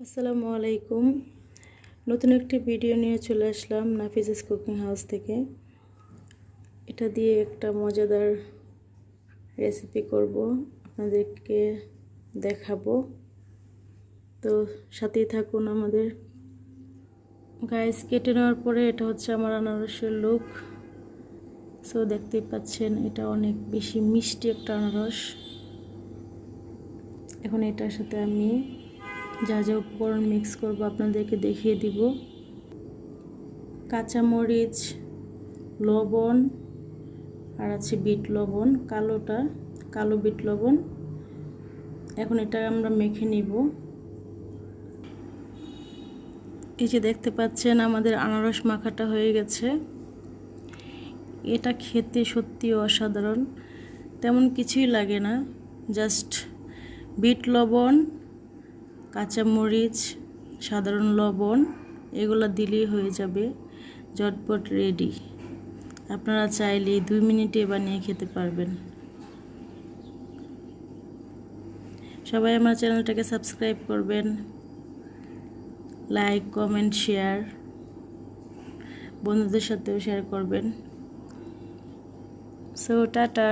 আসসালামু আলাইকুম। নতুন একটি ভিডিও নিয়ে চলে আসলাম নাফিজাস কুকিং হাউস থেকে। এটা দিয়ে একটা মজাদার রেসিপি করব, আপনাদেরকে দেখাবো। তো সাথেই থাকুন আমাদের। গাইস কেটে নেওয়ার পরে এটা হচ্ছে আমার আনারসের লুক সো দেখতেই পাচ্ছেন, এটা অনেক বেশি মিষ্টি একটা আনারস। এখন এটার সাথে আমি যা যা উপকরণ মিক্স করব আপনাদেরকে দেখিয়ে দিব। কাঁচামরিচ, লবণ, আর আছে বিট লবণ, কালোটা, কালো বিট লবণ। এখন এটা আমরা মেখে নিব। এই যে দেখতে পাচ্ছেন, আমাদের আনারস মাখাটা হয়ে গেছে। এটা খেতে সত্যি অসাধারণ। তেমন কিছুই লাগে না, জাস্ট বিট লবণ কাঁচামরিচ, সাধারণ লবণ, এগুলো দিলেই হয়ে যাবে ঝটপট রেডি আপনারা চাইলে দুই মিনিটে বানিয়ে খেতে পারবেন। সবাই আমার চ্যানেলটাকে সাবস্ক্রাইব করবেন। লাইক কমেন্ট শেয়ার বন্ধুদের সাথেও শেয়ার করবেন। So tata.